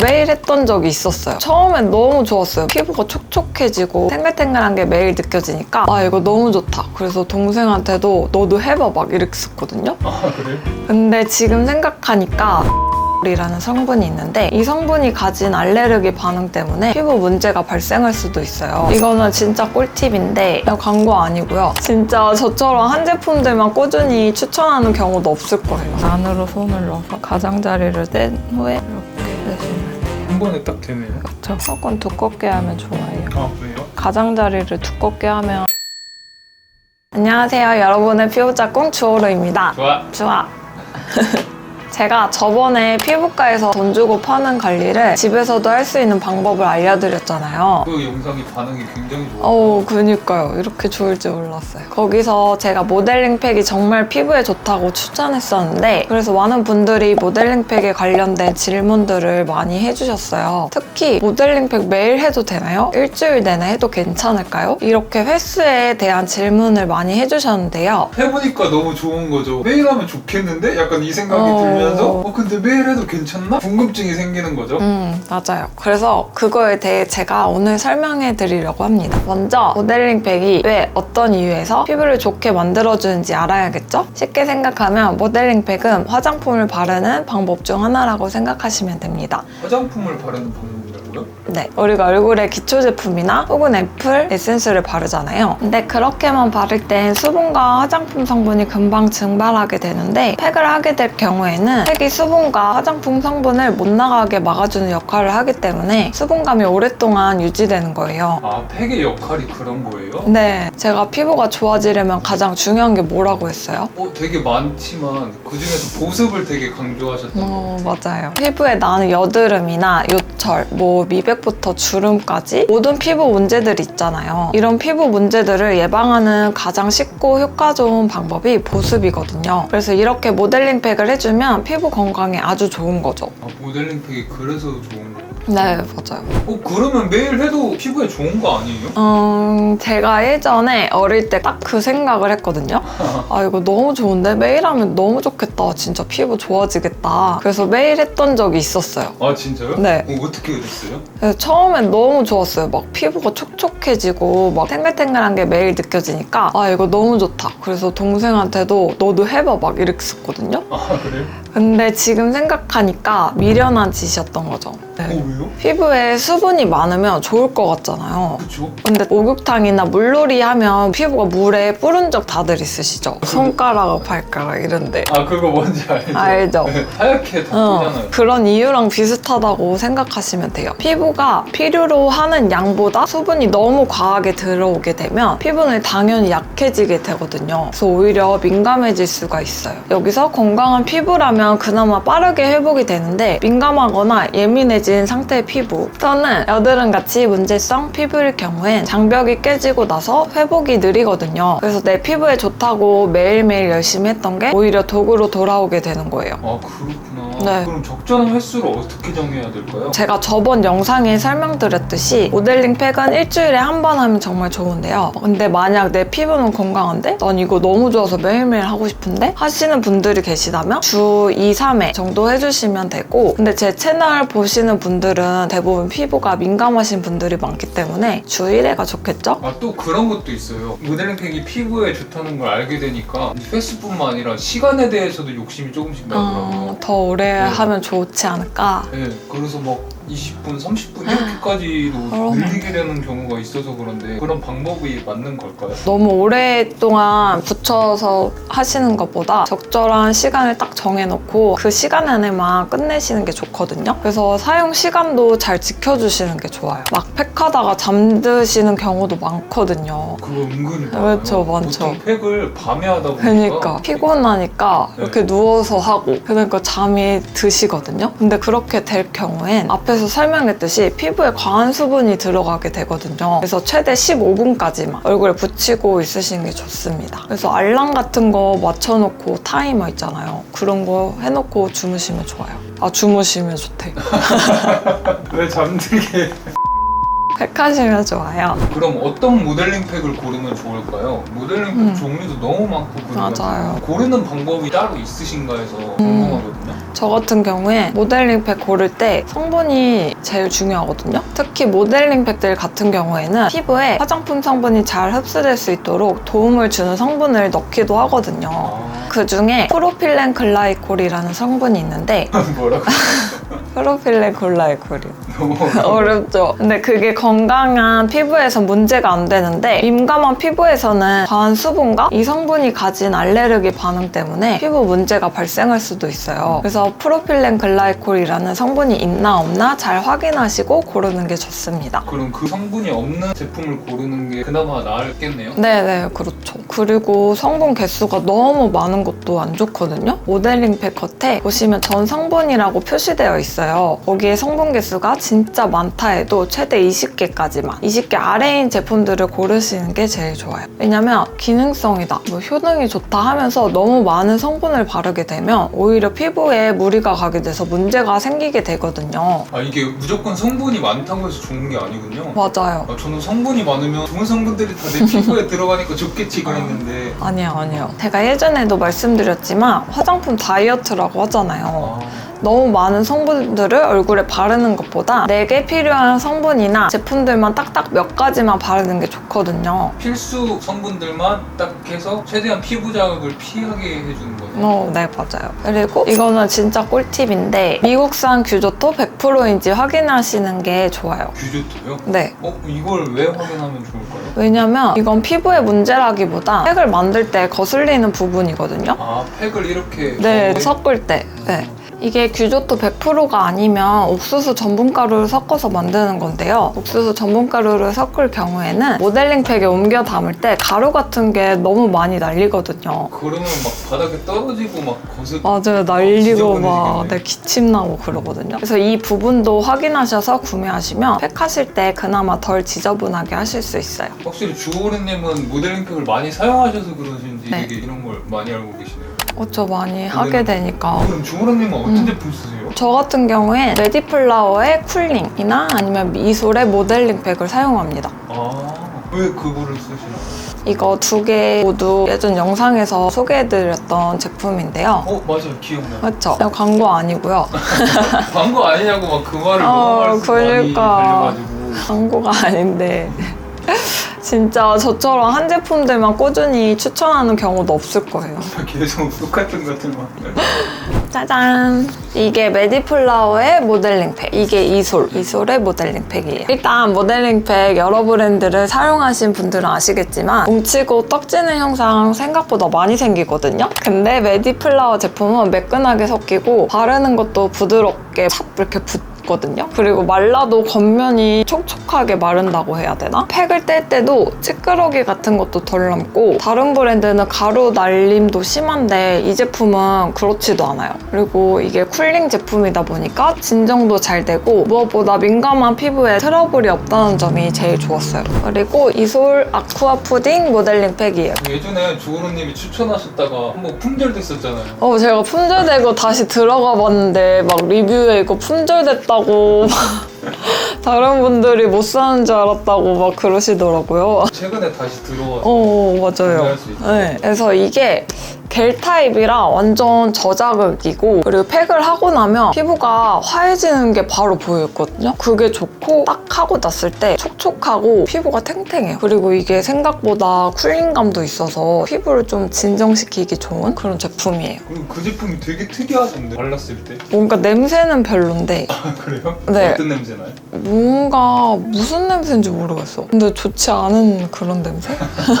매일 했던 적이 있었어요. 처음엔 너무 좋았어요. 피부가 촉촉해지고 탱글탱글한 게 매일 느껴지니까 아 이거 너무 좋다. 그래서 동생한테도 너도 해봐 막 이랬었거든요. 아 그래? 근데 지금 생각하니까 이라는 성분이 있는데 이 성분이 가진 알레르기 반응 때문에 피부 문제가 발생할 수도 있어요. 이거는 진짜 꿀팁인데 광고 아니고요. 진짜 저처럼 한 제품들만 꾸준히 추천하는 경우도 없을 거예요. 안으로 손을 넣어서 가장자리를 뗀 후에 이렇게 한 번에 딱 되네요. 저 무조건 두껍게 하면 좋아해요. 아 왜요? 가장자리를 두껍게 하면 안녕하세요. 여러분의 피부 짝꿍 주호르입니다. 좋아. 좋아. 제가 저번에 피부과에서 돈 주고 파는 관리를 집에서도 할 수 있는 방법을 알려드렸잖아요. 그 영상이 반응이 굉장히 좋아. 어우, 그니까요. 이렇게 좋을 줄 몰랐어요. 거기서 제가 모델링 팩이 정말 피부에 좋다고 추천했었는데, 그래서 많은 분들이 모델링 팩에 관련된 질문들을 많이 해주셨어요. 특히 모델링 팩 매일 해도 되나요? 일주일 내내 해도 괜찮을까요? 이렇게 횟수에 대한 질문을 많이 해주셨는데요. 해보니까 너무 좋은 거죠. 매일 하면 좋겠는데? 약간 이 생각이 어. 들면 서 어 근데 매일 해도 괜찮나? 궁금증이 생기는 거죠. 음, 맞아요. 그래서 그거에 대해 제가 오늘 설명해 드리려고 합니다. 먼저 모델링 팩이 왜 어떤 이유에서 피부를 좋게 만들어주는지 알아야겠죠? 쉽게 생각하면 모델링 팩은 화장품을 바르는 방법 중 하나라고 생각하시면 됩니다. 화장품을 바르는 방법이라고요? 네, 우리가 얼굴에 기초 제품이나 혹은 애플 에센스를 바르잖아요. 근데 그렇게만 바를 땐 수분과 화장품 성분이 금방 증발하게 되는데 팩을 하게 될 경우에는 팩이 수분과 화장품 성분을 못 나가게 막아주는 역할을 하기 때문에 수분감이 오랫동안 유지되는 거예요. 아 팩의 역할이 그런 거예요? 네, 제가 피부가 좋아지려면 가장 중요한 게 뭐라고 했어요? 어 되게 많지만 그 중에서 보습을 되게 강조하셨던 거. 어, 맞아요. 피부에 나는 여드름이나 요철, 뭐 미백 부터 주름까지 모든 피부 문제들이 있잖아요. 이런 피부 문제들을 예방하는 가장 쉽고 효과 좋은 방법이 보습이거든요. 그래서 이렇게 모델링 팩을 해주면 피부 건강에 아주 좋은 거죠. 아 모델링 팩이 그래서 좋은 거. 네, 맞아요. 어 그러면 매일 해도 피부에 좋은 거 아니에요? 음, 제가 예전에 어릴 때 딱 그 생각을 했거든요. 아, 이거 너무 좋은데? 매일 하면 너무 좋겠다. 진짜 피부 좋아지겠다. 그래서 매일 했던 적이 있었어요. 아 진짜요? 네. 어, 어떻게 됐어요? 그래서 처음엔 너무 좋았어요. 막 피부가 촉촉해지고 막 탱글탱글한 게 매일 느껴지니까 아 이거 너무 좋다. 그래서 동생한테도 너도 해봐 막 이랬었거든요. 아 그래? 근데 지금 생각하니까 미련한 짓이었던 거죠. 어 네. 왜요? 피부에 수분이 많으면 좋을 것 같잖아요. 그쵸? 근데 목욕탕이나 물놀이 하면 피부가 물에 뿌른 적 다들 있으시죠? 손가락, 발가락 이런데. 아 그거 뭔지 알죠? 알죠? 네, 하얗게 다 어, 뜨잖아요. 그런 이유랑 비슷하다고 생각하시면 돼요. 피부가 필요로 하는 양보다 수분이 너무 과하게 들어오게 되면 피부는 당연히 약해지게 되거든요. 그래서 오히려 민감해질 수가 있어요. 여기서 건강한 피부라면 그나마 빠르게 회복이 되는데 민감하거나 예민해 진 상태의 피부 또는 여드름 같이 문제성 피부일 경우엔 장벽이 깨지고 나서 회복이 느리거든요. 그래서 내 피부에 좋다고 매일매일 열심히 했던 게 오히려 독으로 돌아오게 되는 거예요. 아 그렇구나. 네. 그럼 적절한 횟수를 어떻게 정해야 될까요? 제가 저번 영상에 설명드렸듯이 모델링 팩은 일주일에 한 번 하면 정말 좋은데요. 근데 만약 내 피부는 건강한데 난 이거 너무 좋아서 매일매일 하고 싶은데 하시는 분들이 계시다면 주 2, 3회 정도 해주시면 되고 근데 제 채널 보시는 분들은 대부분 피부가 민감하신 분들이 많기 때문에 주 1회가 좋겠죠? 아 또 그런 것도 있어요. 모델링 팩이 피부에 좋다는 걸 알게 되니까 횟수뿐만 아니라 시간에 대해서도 욕심이 조금씩 나더라고요. 어, 더 오래 하면 좋지 않을까? 네, 그래서 막 20분, 30분 이렇게까지도. 늘리게 되는 경우가 있어서 그런데 그런 방법이 맞는 걸까요? 너무 오랫동안 붙여서 하시는 것보다 적절한 시간을 딱 정해놓고 그 시간 안에만 끝내시는 게 좋거든요. 그래서 사용 시간도 잘 지켜주시는 게 좋아요. 막 팩하다가 잠드시는 경우도 많거든요. 그거 은근히 그렇죠, 많아요. 많죠. 보통 팩을 밤에 하다 보니까 그러니까 피곤하니까 네. 이렇게 누워서 하고 그러니까 잠이 드시거든요. 근데 그렇게 될 경우엔 앞에 서 설명했듯이 피부에 과한 수분이 들어가게 되거든요. 그래서 최대 15분까지만 얼굴에 붙이고 있으시는 게 좋습니다. 그래서 알람 같은 거 맞춰놓고 타이머 있잖아요. 그런 거 해놓고 주무시면 좋아요. 아 주무시면 좋대. 왜 잠들게 팩 하시면 좋아요. 그럼 어떤 모델링 팩을 고르면 좋을까요? 모델링 팩 음. 종류도 너무 많고 그래가지고 맞아요. 고르는 방법이 따로 있으신가 해서. 있거든요. 저 같은 경우에 모델링 팩 고를 때 성분이 제일 중요하거든요. 특히 모델링 팩들 같은 경우에는 피부에 화장품 성분이 잘 흡수될 수 있도록 도움을 주는 성분을 넣기도 하거든요. 아, 그 중에 프로필렌 글라이콜이라는 성분이 있는데 뭐라고? 프로필렌 글라이콜이 어렵죠. 근데 그게 건강한 피부에선 문제가 안 되는데 민감한 피부에서는 과한 수분과 이 성분이 가진 알레르기 반응 때문에 피부 문제가 발생할 수도 있어요. 그래서 프로필렌 글라이콜이라는 성분이 있나 없나 잘 확인하시고 고르는 게 좋습니다. 그럼 그 성분이 없는 제품을 고르는 게 그나마 나을겠네요. 네네 그렇죠. 그리고 성분 개수가 너무 많은 것도 안 좋거든요. 모델링 팩 겉에 보시면 전 성분이라고 표시되어 있어요. 거기에 성분 개수가 진짜 많다 해도 최대 20개까지만 20개 아래인 제품들을 고르시는 게 제일 좋아요. 왜냐면 기능성이다 뭐 효능이 좋다 하면서 너무 많은 성분을 바르게 되면 오히려 피부 에 무리가 가게 돼서 문제가 생기게 되거든요 아 이게 무조건 성분이 많다고 해서 좋은 게 아니군요. 맞아요 아, 저는 성분이 많으면 좋은 성분들이 다 내 피부에 들어가니까 좋겠지 그랬는데 아니요 아니요 제가 예전에도 말씀드렸지만 화장품 다이어트라고 하잖아요 아, 너무 많은 성분들을 얼굴에 바르는 것보다 내게 필요한 성분이나 제품들만 딱딱 몇 가지만 바르는 게 좋거든요. 필수 성분들만 딱 해서 최대한 피부 자극을 피하게 해주는 거네요. 어, 네, 맞아요. 그리고 이거는 진짜 꿀팁인데 미국산 규조토 100%인지 확인하시는 게 좋아요. 규조토요? 네. 어 이걸 왜 확인하면 좋을까요? 왜냐면 이건 피부의 문제라기보다 팩을 만들 때 거슬리는 부분이거든요. 아 팩을 이렇게 네, 섞을 때. 네. 이게 규조토 100%가 아니면 옥수수 전분가루를 섞어서 만드는 건데요. 옥수수 전분가루를 섞을 경우에는 모델링 팩에 옮겨 담을 때 가루 같은 게 너무 많이 날리거든요. 그러면 막 바닥에 떨어지고 막 거슬 맞아요. 날리고. 막 네, 기침 나고 그러거든요. 그래서 이 부분도 확인하셔서 구매하시면 팩하실 때 그나마 덜 지저분하게 하실 수 있어요. 확실히 주호르님은 모델링 팩을 많이 사용하셔서 그러신지 네. 되게 이런 걸 많이 알고 계시네요. 어쩌 많이 하게 되니까. 그럼 주호르님은 어떤 음. 제품 쓰세요? 저 같은 경우엔 레디플라워의 쿨링이나 아니면 미솔의 모델링 팩을 사용합니다. 아 왜 그거를 쓰시나요? 이거 두 개 모두 예전 영상에서 소개해드렸던 제품인데요. 어 맞아요 기억나요. 그렇죠? 광고 아니고요. 광고 아니냐고 막 그 말을 어, 너무 많이 그러니까. 달려가지고 광고가 아닌데 진짜 저처럼 한 제품들만 꾸준히 추천하는 경우도 없을 거예요. 계속 똑같은 것들만 짜잔! 이게 메디플라워의 모델링 팩. 이게 이솔. 이솔의 모델링 팩이에요. 일단 모델링 팩 여러 브랜드를 사용하신 분들은 아시겠지만 뭉치고 떡지는 현상 생각보다 많이 생기거든요. 근데 메디플라워 제품은 매끈하게 섞이고 바르는 것도 부드럽게 찹 이렇게 붙 거든요. 그리고 말라도 겉면이 촉촉하게 마른다고 해야 되나? 팩을 뗄 때도 찌끄러기 같은 것도 덜 남고 다른 브랜드는 가루 날림도 심한데 이 제품은 그렇지도 않아요. 그리고 이게 쿨링 제품이다 보니까 진정도 잘 되고 무엇보다 민감한 피부에 트러블이 없다는 점이 제일 좋았어요. 그리고 이솔 아쿠아 푸딩 모델링 팩이에요. 예전에 주호르님이 추천하셨다가 한번 품절됐었잖아요. 어, 제가 품절되고 다시 들어가 봤는데 막 리뷰에 이거 품절됐다 고 다른 분들이 못 사는 줄 알았다고 막 그러시더라고요. 최근에 다시 들어와서 어, 맞아요. 구매할 수. 네. 그래서 이게 겔 타입이라 완전 저자극이고 그리고 팩을 하고 나면 피부가 화해지는 게 바로 보였거든요. 그게 좋고 딱 하고 났을 때 촉촉하고 피부가 탱탱해요. 그리고 이게 생각보다 쿨링감도 있어서 피부를 좀 진정시키기 좋은 그런 제품이에요. 그리고 그 제품이 되게 특이하던데 발랐을 때 뭔가 냄새는 별론데 아, 그래요? 네. 어떤 냄새 나요? 뭔가 무슨 냄새인지 모르겠어. 근데 좋지 않은 그런 냄새?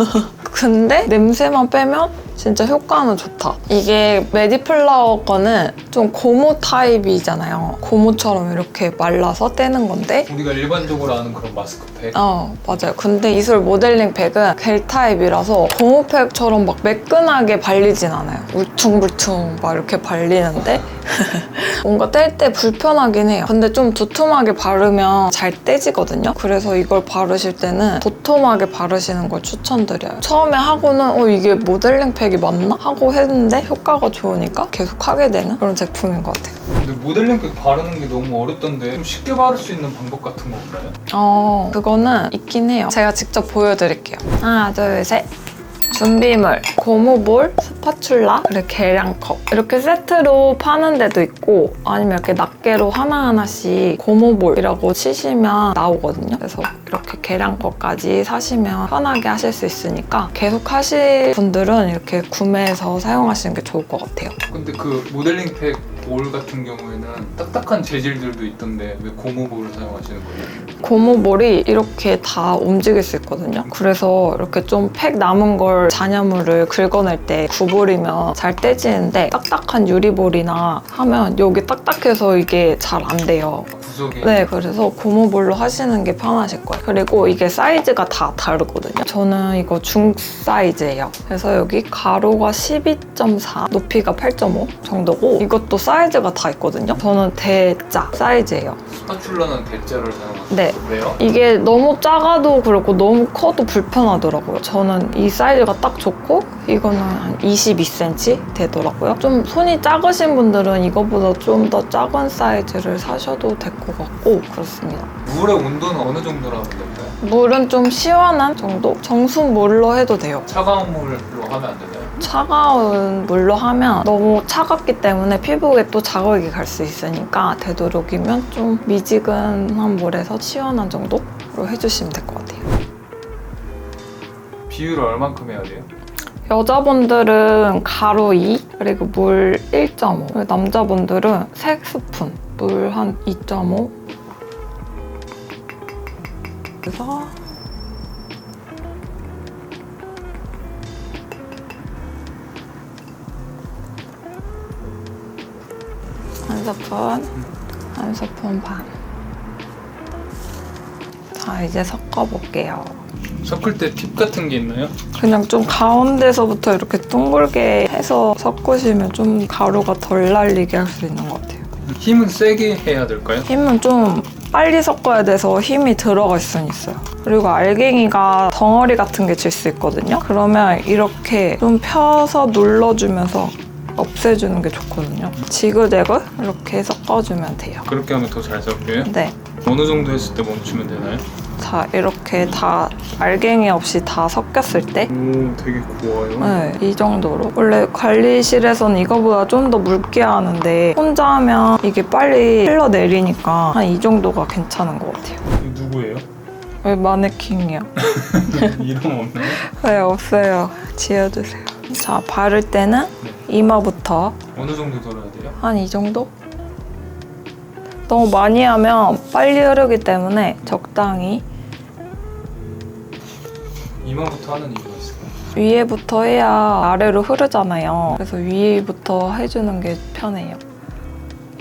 근데 냄새만 빼면 진짜 효과는 좋다. 이게 메디플라워 거는 좀 고무 타입이잖아요. 고무처럼 이렇게 말라서 떼는 건데 우리가 일반적으로 아는 그런 마스크팩 어, 맞아요. 근데 이솔 모델링 팩은 겔 타입이라서 고무팩처럼 막 매끈하게 발리진 않아요. 울퉁불퉁 막 이렇게 발리는데 뭔가 뗄 때 불편하긴 해요. 근데 좀 두툼하게 바르면 잘 떼지거든요. 그래서 이걸 바르실 때는 도톰하게 바르시는 걸 추천드려요. 처음에 하고는 어, 이게 모델링 팩이 맞나? 하고 했는데 효과가 좋으니까 계속 하게 되는 그런 제품인 것 같아요. 근데 모델링팩 바르는 게 너무 어렵던데 좀 쉽게 바를 수 있는 방법 같은 거 없나요? 어, 그거는 있긴 해요. 제가 직접 보여드릴게요. 하나, 둘, 셋. 준비물, 고무볼, 스파츌라, 그리고 계량컵 이렇게 세트로 파는 데도 있고 아니면 이렇게 낱개로 하나하나씩 고무볼이라고 치시면 나오거든요. 그래서 이렇게 계량컵까지 사시면 편하게 하실 수 있으니까 계속 하실 분들은 이렇게 구매해서 사용하시는 게 좋을 것 같아요. 근데 그 모델링 팩 볼 같은 경우에는 딱딱한 재질들도 있던데 왜 고무볼을 사용하시는 거예요? 고무볼이 이렇게 다 움직일 수 있거든요. 그래서 이렇게 좀 팩 남은 걸 잔여물을 긁어낼 때 구부리면 잘 떼지는데 딱딱한 유리볼이나 하면 여기 딱딱해서 이게 잘 안 돼요. 구석에 네, 그래서 고무볼로 하시는 게 편하실 거예요. 그리고 이게 사이즈가 다 다르거든요. 저는 이거 중 사이즈예요. 그래서 여기 가로가 12.4, 높이가 8.5 정도고 이것도 사이즈가 다 있거든요. 저는 대짜 사이즈예요. 스파츌라는 대자를 사용하세요? 네. 왜요? 이게 너무 작아도 그렇고 너무 커도 불편하더라고요. 저는 이 사이즈가 딱 좋고 이거는 한 22cm 되더라고요. 좀 손이 작으신 분들은 이거보다 좀 더 작은 사이즈를 사셔도 될것 같고 그렇습니다. 물의 온도는 어느 하면 될까요? 물은 좀 시원한 정도? 정수 물로 해도 돼요. 차가운 물로 하면 안 되나요? 차가운 물로 하면 너무 차갑기 때문에 피부에 또 자극이 갈 수 있으니까 되도록이면 좀 미지근한 물에서 시원한 정도로 해주시면 될 것 같아요. 비율을 얼만큼 해야 돼요? 여자분들은 가루 2 그리고 물 1.5 그리고 남자분들은 3스푼 물 한 2.5 그래서 한 스푼 한 스푼 반 자, 이제 섞어볼게요. 섞을 때 팁 같은 게 있나요? 그냥 좀 가운데서부터 이렇게 둥글게 해서 섞으시면 좀 가루가 덜 날리게 할 수 있는 것. 힘은 세게 해야 될까요? 힘은 좀 빨리 섞어야 돼서 힘이 들어갈 수는 있어요. 그리고 알갱이가 덩어리 같은 게 질 수 있거든요. 그러면 이렇게 좀 펴서 눌러주면서 없애주는 게 좋거든요. 지그재그 이렇게 섞어주면 돼요. 그렇게 하면 더 잘 섞여요? 네. 어느 정도 했을 때 멈추면 되나요? 자, 이렇게 다 알갱이 없이 다 섞였을 때 오 되게 고와요 네, 이 정도로. 원래 관리실에서는 이거보다 좀 더 묽게 하는데 혼자 하면 이게 빨리 흘러내리니까 한 이 정도가 괜찮은 것 같아요. 이 누구예요? 왜 마네킹이요? 이름 없나요? 네, 없어요. 지어주세요. 자, 바를 때는 네. 이마부터 어느 정도 돌아야 돼요? 한 이 정도? 너무 많이 하면 빨리 흐르기 때문에 적당히 이마부터 하는 이유가 있을까요? 위에부터 해야 아래로 흐르잖아요. 그래서 위에부터 해주는 게 편해요.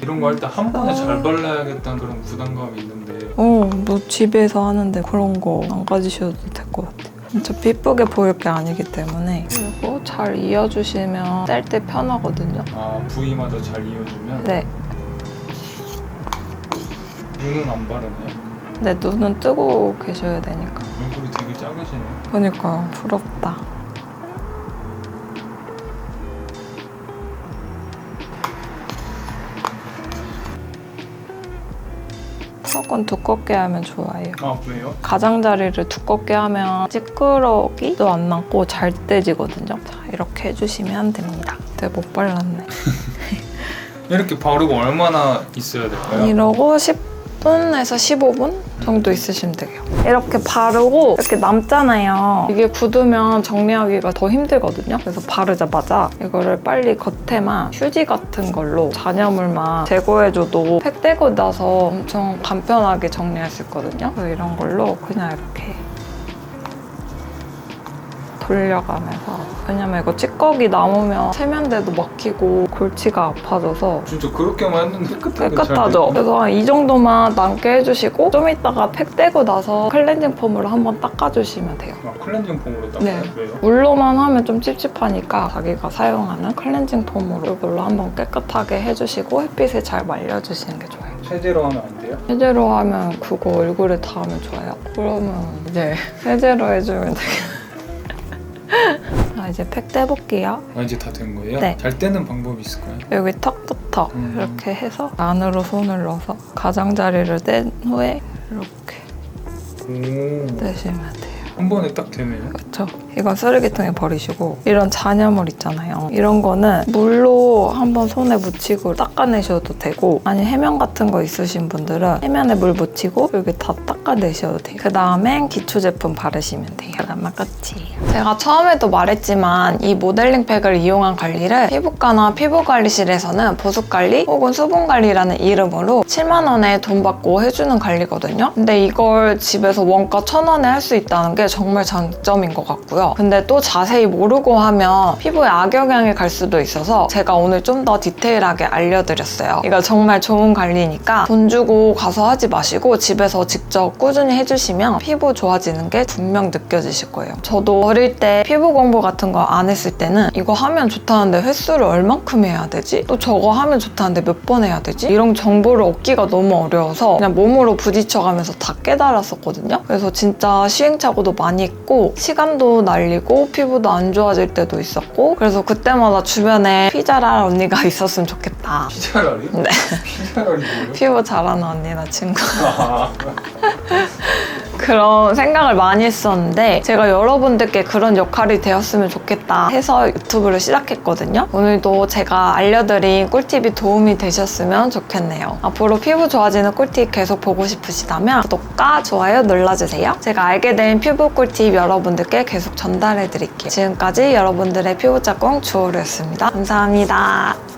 이런 거 할 때 한 번에 아. 잘 발라야겠다는 그런 부담감이 있는데 어, 뭐 집에서 하는데 그런 거 안 가지셔도 될 것 같아요. 진짜 이쁘게 보일 게 아니기 때문에 그리고 잘 이어주시면 뗄때 편하거든요. 아 부위마다 잘 이어주면 네, 눈은 안 바르나요? 내 눈은 뜨고 계셔야 되니까. 되게 작으시네요 그러니까 부럽다. 무조건 두껍게 하면 좋아요. 아 왜요? 가장자리를 두껍게 하면 찌끄러기도 안 남고 잘 떼지거든요. 자, 이렇게 해주시면 됩니다. 내가 못 발랐네. 이렇게 바르고 얼마나 있어야 될까요? 이러고 10 분에서 15분 정도 있으시면 돼요. 이렇게 바르고 이렇게 남잖아요. 이게 굳으면 정리하기가 더 힘들거든요. 그래서 바르자마자 이거를 빨리 겉에만 휴지 같은 걸로 잔여물만 제거해줘도 팩 떼고 나서 엄청 간편하게 정리할 수 있거든요. 이런 걸로 그냥 이렇게 돌려가면서 왜냐면 이거 찌꺼기 남으면 세면대도 막히고 골치가 아파져서 진짜 그렇게만 했는데 깨끗하게 깨끗하죠? 잘 그래서 한 이 정도만 남게 해주시고 좀 이따가 팩 떼고 나서 클렌징 폼으로 한번 닦아주시면 돼요. 됐- 아, 클렌징 폼으로 닦아요? 네. 왜요? 물로만 하면 좀 찝찝하니까 자기가 사용하는 클렌징 폼으로 이걸로 한번 깨끗하게 해주시고 햇빛에 잘 말려주시는 게 좋아요. 세제로 하면 안 돼요? 세제로 하면 그거 얼굴에 닿으면 좋아요. 그러면 이제 세제로 해주면 되겠 자, 이제 팩 떼볼게요. 아 이제 다 된 거예요? 네. 잘 떼는 방법이 있을까요? 여기 턱부터 음. 이렇게 해서 안으로 손을 넣어서 가장자리를 뗀 후에 이렇게 오 떼시면 돼요. 한 번에 딱 되네요. 그렇죠. 이건 쓰레기통에 버리시고 이런 잔여물 있잖아요. 이런 거는 물로 한번 손에 묻히고 닦아내셔도 되고 아니 해면 같은 거 있으신 분들은 해면에 물 묻히고 여기 다 닦아내셔도 돼요. 그 다음엔 기초 제품 바르시면 돼요. 그러면 끝이에요. 제가 처음에도 말했지만 이 모델링 팩을 이용한 관리를 피부과나 피부관리실에서는 보습관리 혹은 수분관리라는 이름으로 7만 원에 돈 받고 해주는 관리거든요. 근데 이걸 집에서 원가 1,000원에 할 수 있다는 게 정말 장점인 것 같고요. 근데 또 자세히 모르고 하면 피부에 악영향이 갈 수도 있어서 제가 오늘 좀 더 디테일하게 알려드렸어요. 이거 정말 좋은 관리니까 돈 주고 가서 하지 마시고 집에서 직접 꾸준히 해주시면 피부 좋아지는 게 분명 느껴지실 거예요. 저도 어릴 때 피부 공부 같은 거 안 했을 때는 이거 하면 좋다는데 횟수를 얼만큼 해야 되지? 또 저거 하면 좋다는데 몇 번 해야 되지? 이런 정보를 얻기가 너무 어려워서 그냥 몸으로 부딪혀가면서 다 깨달았었거든요. 그래서 진짜 시행착오도 많이 했고 시간도 날리고 피부도 안 좋아질 때도 있었고 그래서 그때마다 주변에 피자랄 언니가 있었으면 좋겠다. 피자랄이? 네. 피자랄이 뭐예요? 피부 잘하는 언니나 친구. 아, 그런 생각을 많이 했었는데 제가 여러분들께 그런 역할이 되었으면 좋겠다 해서 유튜브를 시작했거든요. 오늘도 제가 알려드린 꿀팁이 도움이 되셨으면 좋겠네요. 앞으로 피부 좋아지는 꿀팁 계속 보고 싶으시다면 구독과 좋아요 눌러주세요. 제가 알게 된 피부 꿀팁 여러분들께 계속 전달해 드릴게요. 지금까지 여러분들의 피부 짝꿍 주호르였습니다. 감사합니다.